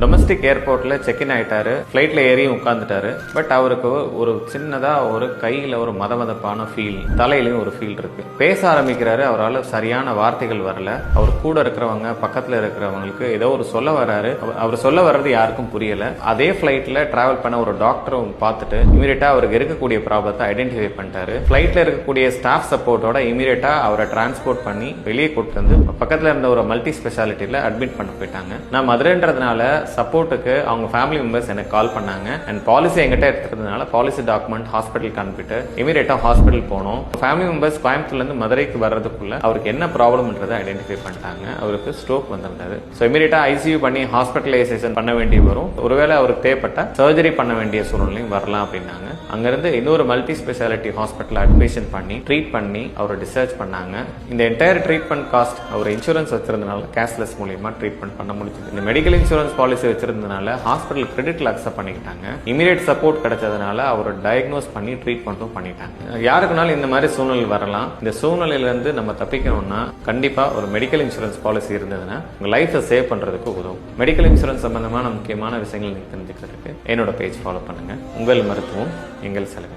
Domestic ஏர்போர்ட்ல check in ஆயிட்டாரு. ஃபிளைட்ல ஏறி உட்காந்துட்டாரு பட் அவருக்கு ஒரு சின்னதா ஒரு கையில ஒரு மதமதப்பான ஃபீல் தலையிலயும் ஒரு ஃபீல் இருக்கு. பேச ஆரம்பிக்கிறாரு. அவரால் சரியான வார்த்தைகள் வரல. அவர் கூட இருக்கிறவங்க பக்கத்துல இருக்கிறவங்களுக்கு ஏதோ ஒரு சொல்ல வராரு. அவர்- அவர் சொல்ல வர்றது யாருக்கும் புரியல. அதே ஃபிளைட்ல டிராவல் பண்ண ஒரு டாக்டரும் பார்த்துட்டு இமீடியட்டா அவருக்கு இருக்கக்கூடிய ப்ராப்ளத்தை ஐடென்டிஃபை பண்ணிட்டாரு. ஃபிளைட்ல இருக்கக்கூடிய ஸ்டாஃப் சப்போர்ட்டோட இமீடியட்டா அவரை டிரான்ஸ்போர்ட் பண்ணி வெளியே கூட்டு வந்து பக்கத்துல இருந்த ஒரு மல்டி ஸ்பெஷாலிட்டியில அட்மிட் பண்ண போயிட்டாங்க. நான் மதுரைன்றதுனால சப்போர்ட்டுக்கு அவங்க ஃபேமிலி மெம்பர்ஸ் எனக்கு கால் பண்ணாங்க. அண்ட் பாலிசி எங்கிட்ட எடுத்துக்கிறதுனால பாலிசி டாக்குமெண்ட் ஹாஸ்பிட்டலுக்கு அனுப்பிட்டு இமீடியட்டா ஹாஸ்பிட்டல் போனோம். ஃபேமிலி மெம்பர்ஸ் கோயம்புத்தூர்ல இருந்து மதுரைக்கு வர்றதுக்குள்ள அவருக்கு என்ன ப்ராப்ளம்ன்றதை ஐடென்டிஃபை பண்ணிட்டாங்க. அவருக்கு ஸ்ட்ரோக் வந்திருந்தது. ஸோ இமீடியட்டா ஐசியூ பண்ணி ஹாஸ்பிட்டலைசேஷன் பண்ண வேண்டி வரும். ஒருவேளை அவருக்கு தேவைப்பட்ட சர்ஜரி பண்ண வேண்டிய சூழ்நிலையும் வரலாம் அப்படின்னாங்க. அங்கிருந்து இன்னொரு மல்டி ஸ்பெஷாலிட்டி ஹாஸ்பிட்டல் அட்மிஷன் பண்ணி ட்ரீட் பண்ணி அவரை டிஸ்சார்ஜ் பண்ணாங்க. இந்த என்டையர் ட்ரீட்மெண்ட் காஸ்ட் அவர் இன்சூரன்ஸ் வச்சிருந்தனால கேஷ்லெஸ் மூலியமா ட்ரீட்மெண்ட் பண்ண முடிஞ்சது. இந்த மெடிக்கல் இன்சூரன்ஸ் பாலிசி வச்சிருந்ததுனால ஹாஸ்பிட்டல் கிரெடிட்ல அக்செப்ட் பண்ணிக்கிட்டாங்க. இமீடியட் சப்போர்ட் கிடைச்சதுனால அவரை டயக்னோஸ் பண்ணி ட்ரீட்மெண்ட்டும் பண்ணிட்டாங்க. யாருக்குனாலும் இந்த மாதிரி சூழ்நிலை வரலாம். இந்த சூழ்நிலையிலிருந்து நம்ம தப்பிக்கணும்னா கண்டிப்பா ஒரு மெடிக்கல் இன்சூரன்ஸ் பாலிசி இருந்ததுன்னா உங்க லைஃபை சேவ் பண்றதுக்கு உதவும். மெடிக்கல் இன்சூரன்ஸ் சம்பந்தமான முக்கியமான விஷயங்கள் நீங்க தெரிஞ்சுக்கிறதுக்கு என்னோட பேஜ் ஃபாலோ பண்ணுங்க. உங்கள் மருத்துவம் எங்கள் செலவு.